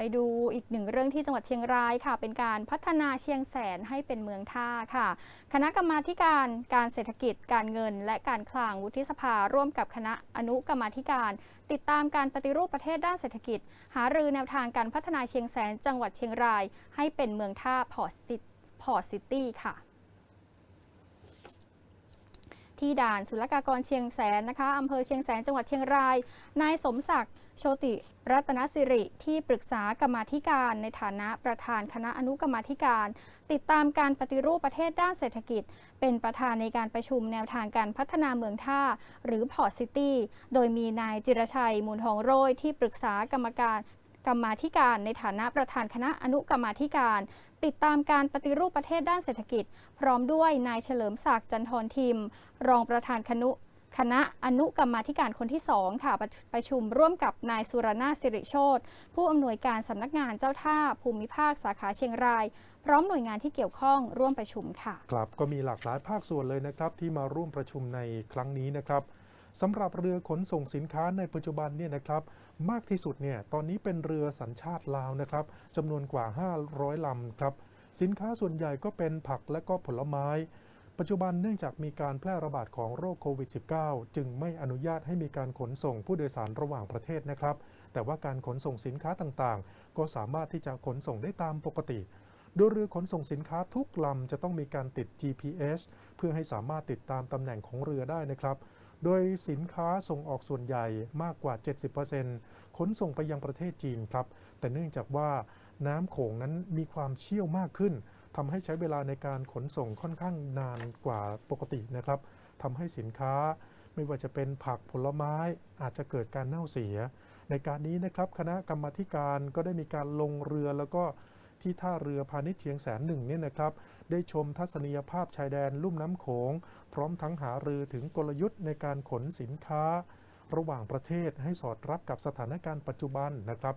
ไปดูอีกหนึ่งเรื่องที่จังหวัดเชียงรายค่ะ เป็นการพัฒนาเชียงแสนให้เป็นเมืองท่าค่ะ คณะกรรมาการการเศรษฐกิจ การเงิน และการคลังวุฒิสภาร่วมกับคณะอนุกรรมาธิการ ติดตามการปฏิรูปประเทศด้านเศรษฐกิจ หารือแนวทางการพัฒนาเชียงแสน จังหวัดเชียงราย ให้เป็นเมืองท่าพอร์ตซิตี้พอร์ตซิตี้ค่ะ ที่ด่านศุลกากรเชียงแสนนะคะอำเภอเชียงแสนจังหวัดเชียงราย นายสมศักดิ์โชติรัตนสิริ ที่ปรึกษากรรมาธิการในฐานะประธานคณะอนุกรรมาธิการ ติดตามการปฏิรูปประเทศด้านเศรษฐกิจ เป็นประธานในการประชุมแนวทางการพัฒนาเมืองท่า หรือพอร์ตซิตี้ โดยมีนายจิรชัยมูลทองโรยที่ปรึกษากรรมการ กรรมาธิการในฐานะประธานคณะอนุกรรมาธิการ ติดตามการปฏิรูปประเทศด้านเศรษฐกิจ พร้อมด้วยนายเฉลิมศักดิ์จันทรทิม รองประธานคณะคณะอนุกรรมาธิการคนที่2ค่ะประประชุมร่วมกับนายสุรนาสิริโชตผู้อำนวยการสำนักงานเจ้าท่าภูมิภาคสาขาเชียงราย พร้อมหน่วยงานที่เกี่ยวข้องร่วมประชุมค่ะ ครับก็มีหลากหลายภาคส่วนเลยนะครับ ที่มาร่วมประชุมในครั้งนี้นะครับ สำหรับเรือขนส่งสินค้าในปัจจุบันเนี่ยนะครับมากที่สุดเนี่ยตอนนี้เป็นเรือสัญชาติลาวนะครับจำนวนกว่า 500ลำครับสินค้าส่วนใหญ่ก็เป็นผักและก็ผลไม้ ปัจจุบันเนื่องจากมีการแพร่ระบาดของโรคโควิด -19 จึงไม่อนุญาตให้มีการขนส่งผู้โดยสารระหว่างประเทศนะครับ แต่ว่าการขนส่งสินค้าต่างๆ ก็สามารถที่จะขนส่งได้ตามปกติโดยเรือขนส่งสินค้าทุกลำจะต้องมีการติด GPS เพื่อให้สามารถติดตามตำแหน่งของเรือได้นะครับ โดยสินค้าส่งออกส่วนใหญ่มากกว่า 70%ขนส่งไปยังประเทศจีนครับ แต่เนื่องจากว่าน้ำโขงนั้นมีความเชี่ยวมากขึ้นทำให้ใช้เวลาในการขนส่งค่อนข้างนานกว่าปกตินะครับทำให้สินค้าไม่ว่าจะเป็นผักผลไม้อาจจะเกิดการเน่าเสีย ในการนี้นะครับคณะกรรมาธิการก็ได้มีการลงเรือแล้วก็ ที่ท่าเรือพาณิชย์เชียงแสนหนึ่งเนี่ยนะครับ ได้ชมทัศนียภาพชายแดนลุ่มน้ำโขง พร้อมทั้งหารือถึงกลยุทธ์ในการขนสินค้า ระหว่างประเทศให้สอดรับกับสถานการณ์ปัจจุบันนะครับ